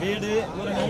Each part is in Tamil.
வீடு ஊரணி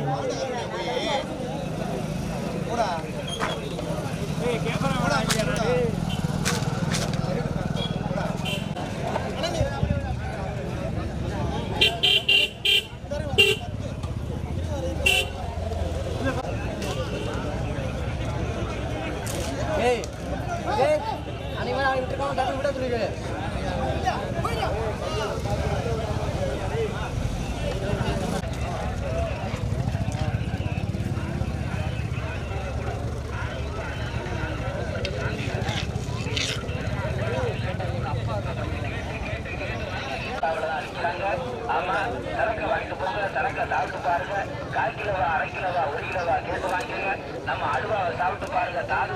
கால் கிலோவா அரை கிலோவா ஒரு கிலோவா கேட்டு வாங்கிடுங்க நம்ம அழுவாவை சாப்பிட்டு பாருங்க தாது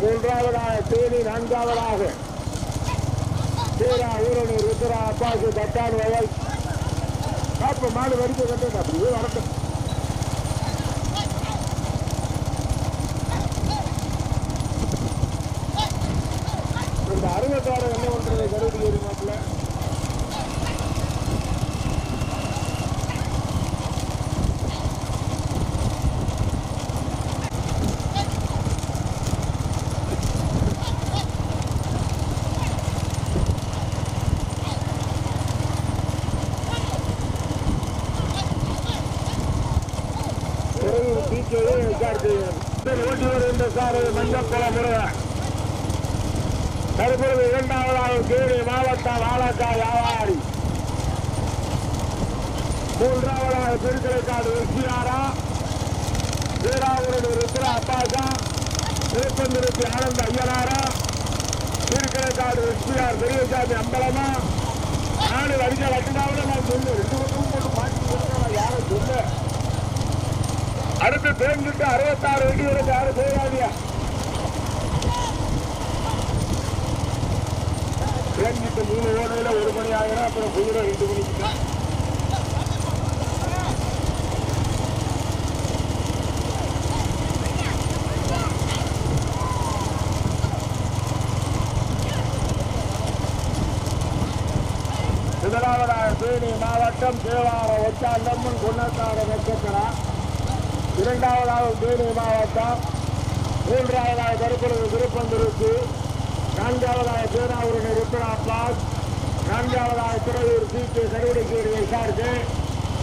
மூன்றாவதாக தேனி நான்காவதாக. சீரா ஊரணி ருத்ரா அப்பாசு தட்டான் வயல் பாப்ப மாடு வரிக்க கட்டு அப்படியே வரட்டும். இந்த அருங்கக்காரர் என்ன பண்றது கருதி ஏறி மாப்பிள்ள பிறகு டீச்சரே சார் மஞ்சப்பழ முருகன் தற்பொழுது இரண்டாவதாக தேனி மாவட்டம் ஆலக்கா வியாபாரி மூன்றாவதாக திருக்கலைக்காடு வெற்றியாரா வீராவூரில் இருக்கிற அப்பாசா திருப்பந்திருத்தி ஆனந்த ஐயனாரா திருக்கலைக்காடு வெற்றியார் பெரியசாமி அம்பலமா நாலு வரிசை வட்டினாவில் நான் சொல்லு ரெண்டு பக்கமும் போட்டு மாட்டி யாரும் சொல்லு அடுத்து பேருந்து அறுபத்தாறு வண்டி வரைக்கும் யாரும் போகாதியா? பேருந்து மூணு ஓடையில் ஒரு மணி ஆகிடும் அப்புறம் குதிரை ரெண்டு மணிக்கு தான். முதலாவதாக தேனி மாவட்டம் தேவார ஒச்சாந்தம்மன் குன்னத்தார நட்சத்திரம். இரண்டாவதாக தேனி மாவட்டம் மூன்றாவதாக கருப்பூர் திருப்பந்துருக்கு நான்காவதாக தேனாவூரணி ருத்ரா பாஸ் நான்காவதாக திருவூர் சி கே கருவடைக்கேடு சார்ஜு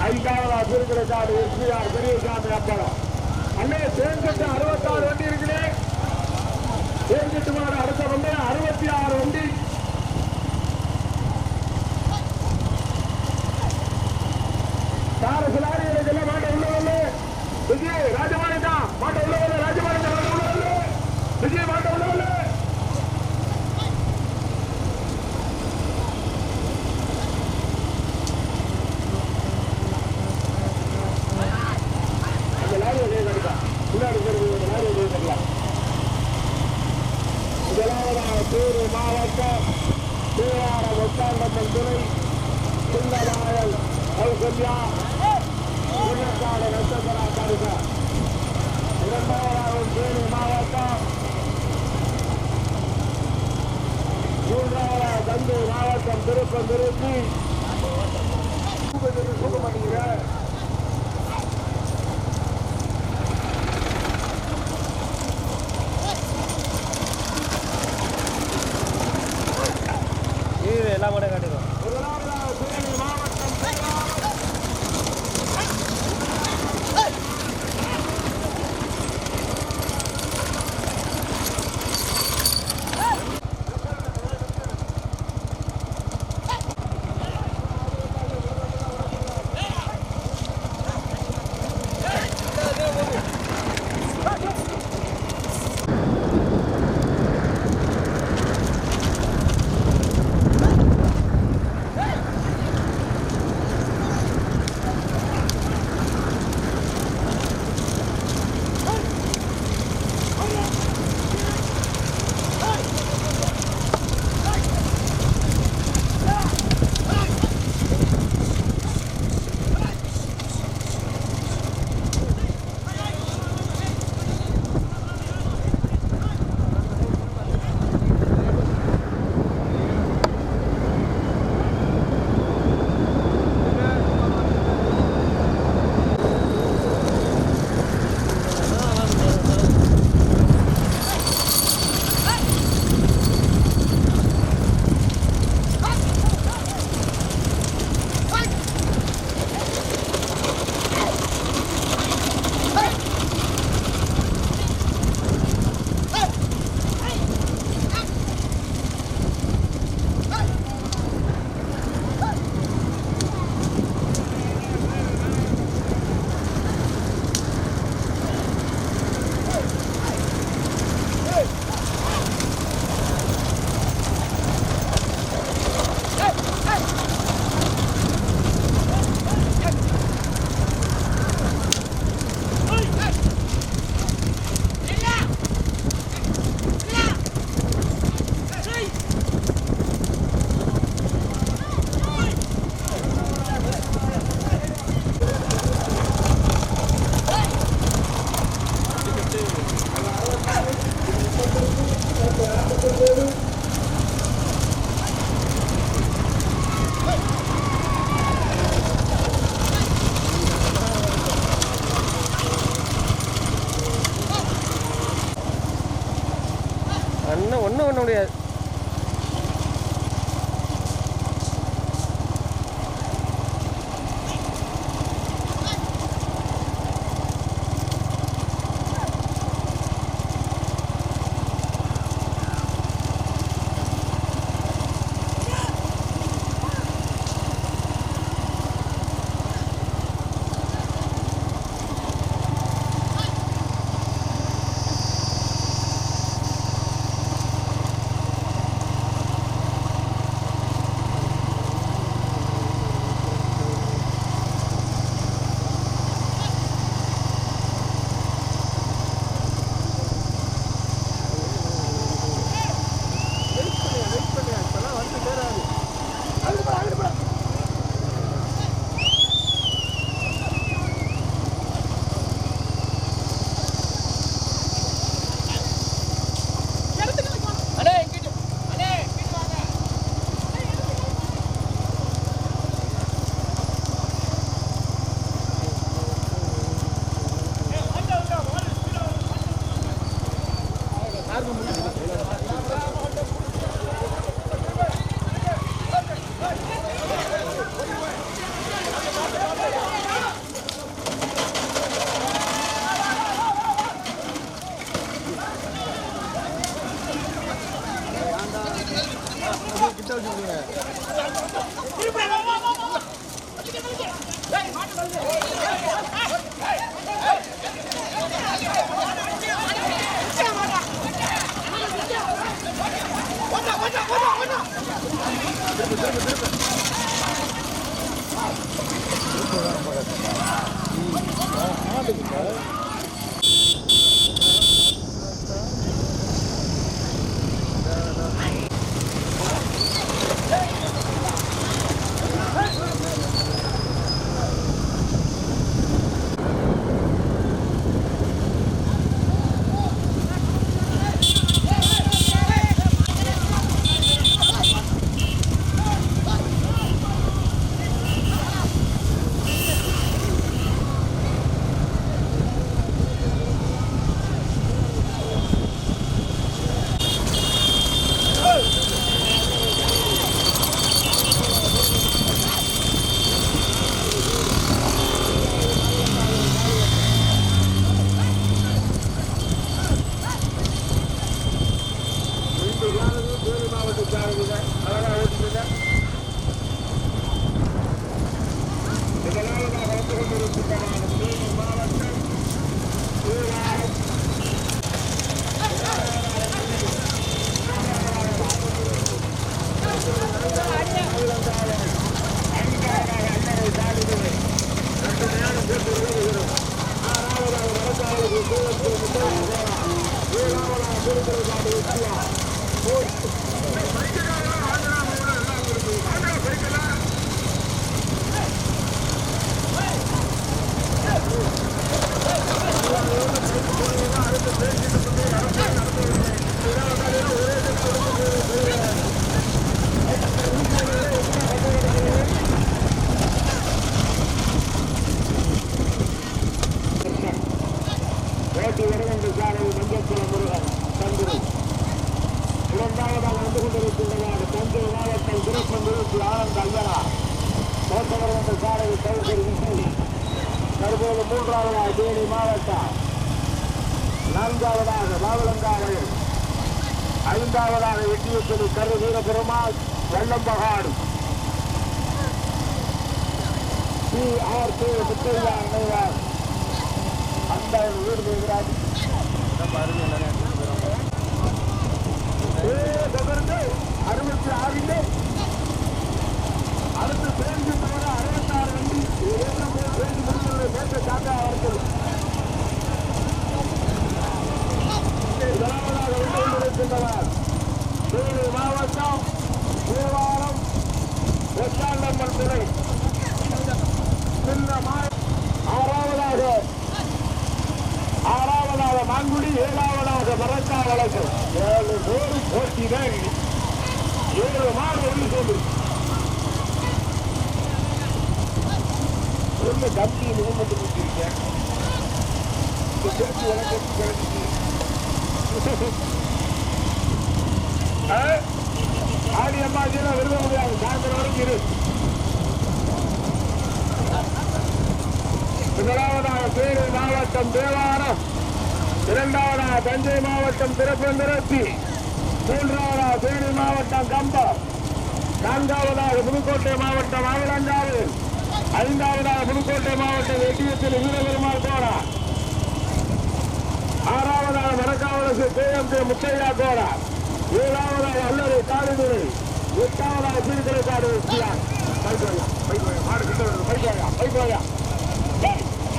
ஐந்தாவதாக திருக்கிறக்காடு எஸ்பிஆர் பெரியசாமி அப்பளம் அன்னைய தேர்ந்தெடுத்த அறுபத்தாறு வண்டி இருக்குதே only a ஆனந்த ஐயனா ஓட்ட வருகின்ற சாலை தற்போது மூன்றாவதாக தேனி மாவட்டம் நான்காவதாக மாவளங்காடு ஐந்தாவதாக வெட்டியத்தில் Karu Veeraperumal Vellampakadu C R K Muthaiah அன்னையார் அந்த வீடு போகிறார் அறுபத்தி ஆறிலே அடுத்து பேருந்து தவிர அறுபத்தாறு வண்டி. ஏழு பேர் பேருந்து முடிக்கிறது நேற்று காக்கா அவர்கள். முதலாவதாக வந்து கொண்டிருக்கின்றனர். தேனி மாவட்டம் தேவாரம் வெட்டாண்டம்மன் துறை சின்ன மா ஆறாவதாக ஆறாவதாக மாங்குடி ஏழாவதாக மரக்கா வழக்கு ஏழு பேரு போட்டி தான் ஏழு மாடு ஒன்று சொல்லு ஒன்று கம்பி முகமது கொடுத்துருக்கேன் இந்த பேச்சு வழக்கு கிடைச்சிச்சு ஆடி அம்மாஜியெல்லாம் விரும்ப முடியாது. சாயந்தரம் வரைக்கும் இரு. முதலாவதாக பேரு மாவட்டம் தேவாரம். இரண்டாவதாக தஞ்சை மாவட்டம் திருப்பந்திரத்தி மூன்றாவதாக தேனி மாவட்டம் கம்பம். நான்காவதாக புதுக்கோட்டை மாவட்டம் ஆவலங்காவு ஐந்தாவதாக புதுக்கோட்டை மாவட்டம் எட்டியத்தில் வீரபெருமாள் கோடா. ஆறாவதாக வடக்காவலுக்கு கே எம் கே முத்தையா கோடா. ஏழாவதாக அல்லறை காடுதுறை. எட்டாவதாக சீர்கலை காடு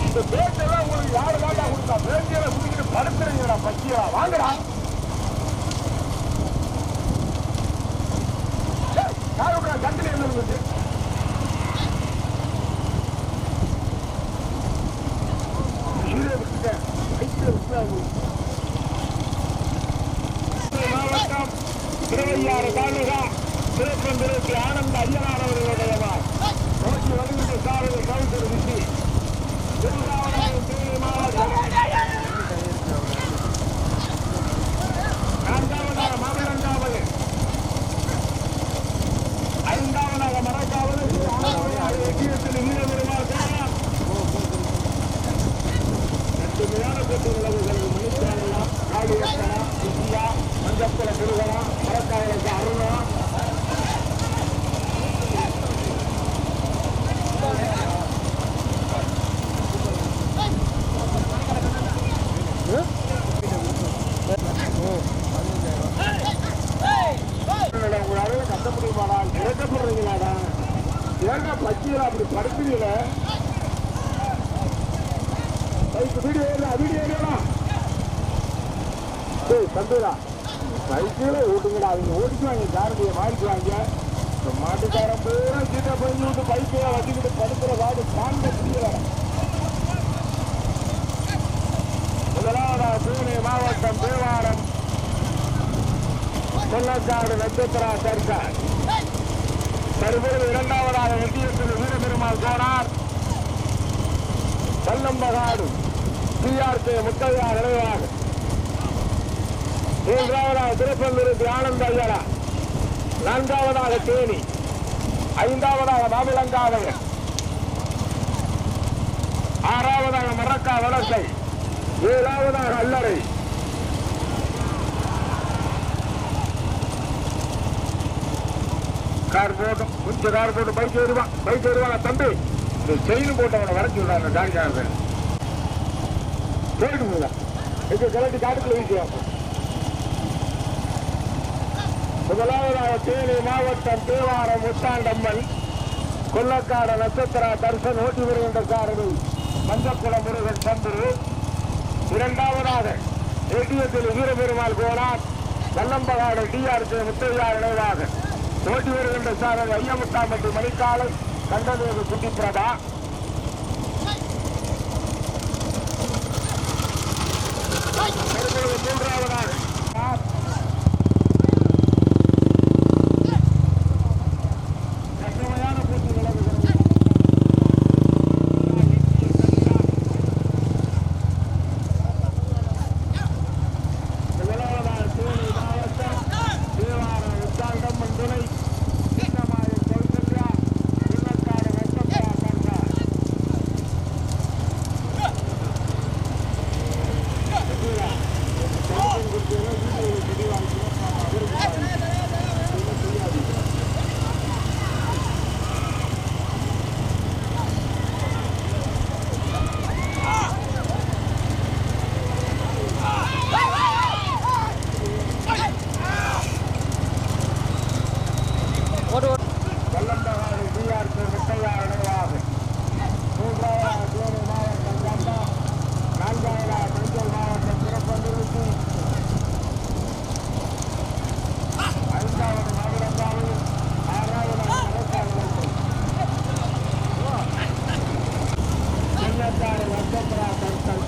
இந்த பேச்செல்லாம் உங்களுக்கு யாரு தாண்டா கொடுத்தா? பேச்சியெல்லாம் குடிக்கிட்டு படுத்துறீங்களா பச்சியா வாங்கடா. யாரு விடுறா? என்ன இருந்துச்சு கீழே விட்டுட்டேன் கையில விட்டுறாங்க மாவட்டம் திருவையாறு தாலுகா திருப்பந்திரத்தி ஆனந்த ஐயனார் அவர்களுடைய நோக்கி வருகின்ற சாரதி கவுன்சிலர் விசி திருநாவணம் தேனி மாவட்டம் நான்காவதாக மாமல்லங்காவது ஐந்தாவதாக மரக்காவது ஆறாவதாக எட்டியத்தில் வீரபெருமாள் தேவன் கடுமையான போட்டி உள்ளவர்கள் மணித்தானா காளியப்பனா விஜயா மஞ்சப்பல முருகனா மரக்காவலுக்கு அருணா இறக்கப்படுறீங்களாடா ஏங்க பச்சியல அப்படி படுக்கிறீங்கள வீடியோ வீடியோ ஏறா பைக்கில் ஓட்டுங்கடா அவங்க ஓடிக்குவாங்க காரணியை மாறிக்குவாங்க. இந்த மாட்டுக்காரன் பூரா சீட்டை பண்ணி விட்டு பைக்கில் வச்சுக்கிட்டு படுக்கிற வாடு தாங்க முடியல முதலாவதா பூனே மாவட்டம் தேவாரம். கொல்லக்காடு நட்சத்திரா சர்க்கார் தற்பொழுது இரண்டாவதாக வெட்டியத்தில் வீரபெருமாள் கோனார். கல்லம்பகாடு சிஆர்கே முத்தையா நிறைவாகும் மூன்றாவதாக திருப்பந்திருத்தி ஆனந்த ஐயரா நான்காவதாக தேனி. ஐந்தாவதாக மாமிலங்காதவர் ஆறாவதாக மரக்கா வடக்கை ஏழாவதாக அல்லறை. கார் போட்டும். கொஞ்சம் கார் போட்டு பைக் ஏறுவான் பைக் ஏறுவாங்க தம்பி? இந்த செயின் போட்டவனை வர சொல்றாங்க காரிக்காரர் போதா எங்க கிளட்டி காட்டுக்குள்ள வீசுவாங்க முதலாவதாக தேனி மாவட்டம் தேவாரம் முத்தாண்டம்மன் கொல்லக்கார நட்சத்திரா தர்சன் ஓட்டி வருகின்ற காரணம் மஞ்சக்குள முருகன் சந்துரு. இரண்டாவதாக ஏடிஎத்தில் வீரபெருமாள் கோலார் வல்லம்பகாடு டிஆர்கே முத்தையா நினைவாக ஓட்டி வருகின்ற சாரல் ஐயமுத்தாம்பட்டி மணிக்காலை கண்டதேவு குட்டி பிரபா தற்பொழுது மூன்றாவதாக கடுமையான போட்டி விலகுகிறது முதலாவதாக தேனி மாவட்டம் தேவாரம் உத்தாண்டம் துணை சின்னமாயம் கௌசல்யா சின்னக்காடு வெட்டப்பா கண்டார் ஓட்டு ஓட்டு வல்லம்பகாடு டிஆர்கே முத்தையா நினைவாக மூன்றாவதாக தேனி மாவட்டம் கண்டா நான்காவதாக தஞ்சை மாவட்டம் திருப்பந்திருச்சி ஐந்தாவது மாவிலங்காவு ஆறாவதாக மரக்காடு சின்னத்தாறு லட்சம்பரா கருத்தல்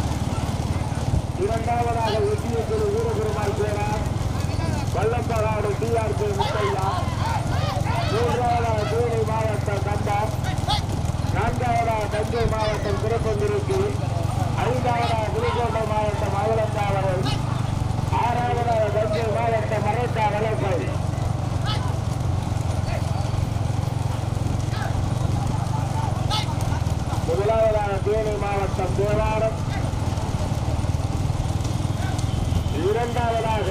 இரண்டாவதாக எட்டிய குழு வீரபெருமாள் பேரார் வல்லம்பகாடு டிஆர்கே முத்தையா மூன்றாவதாக தேனி மாவட்டம் கண்டார் நான்காவதாக மாவட்டம் திருப்பந்திருக்கி ஐந்தாவதாக புதுக்கோட்டை மாவட்டம் மதுரந்தாவரை ஆறாவதாக தஞ்சை மாவட்டம் மரத்தா வளர்ப்பை. முதலாவதாக தேனி மாவட்டம் தேவாரம். இரண்டாவதாக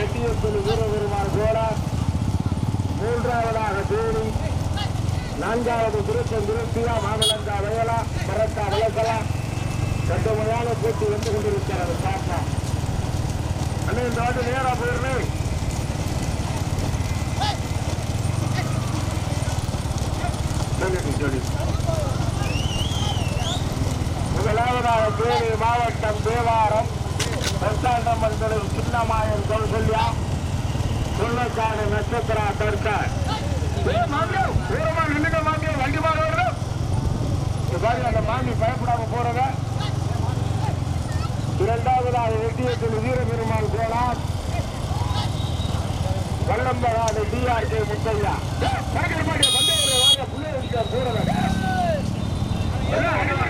எட்டியத்தில் வீரபெருமான் கோடா மூன்றாவதாக தேனி நான்காவது திருப்பம் திருப்தியா மாமலங்கா வயலா மரக்கா வளர்க்கலா கட்டுமையான போட்டி வந்து கொண்டிருக்கிறது பாப்பா அண்ணே இந்த வாட்டி நேரா போயிருந்தேன் முதலாவதாக தேனி மாவட்டம் தேவாரம். பிரசாண்டம்மன் சின்னமாயன் கௌசல்யா. சொல்லக்காடு நட்சத்திரா தர்கார் மாமி வண்டி மாற வருது இங்க அந்த மாமி பயப்படாம போறத இரண்டாவதாக வெட்டியத்தில் வீரபெருமாள் கோலார் வல்லம்பகாடு டிஆர்கே முத்தையா பறக்கிற மாட்டிய பந்தய வாங்க புள்ளை வச்சுக்க போறத போறத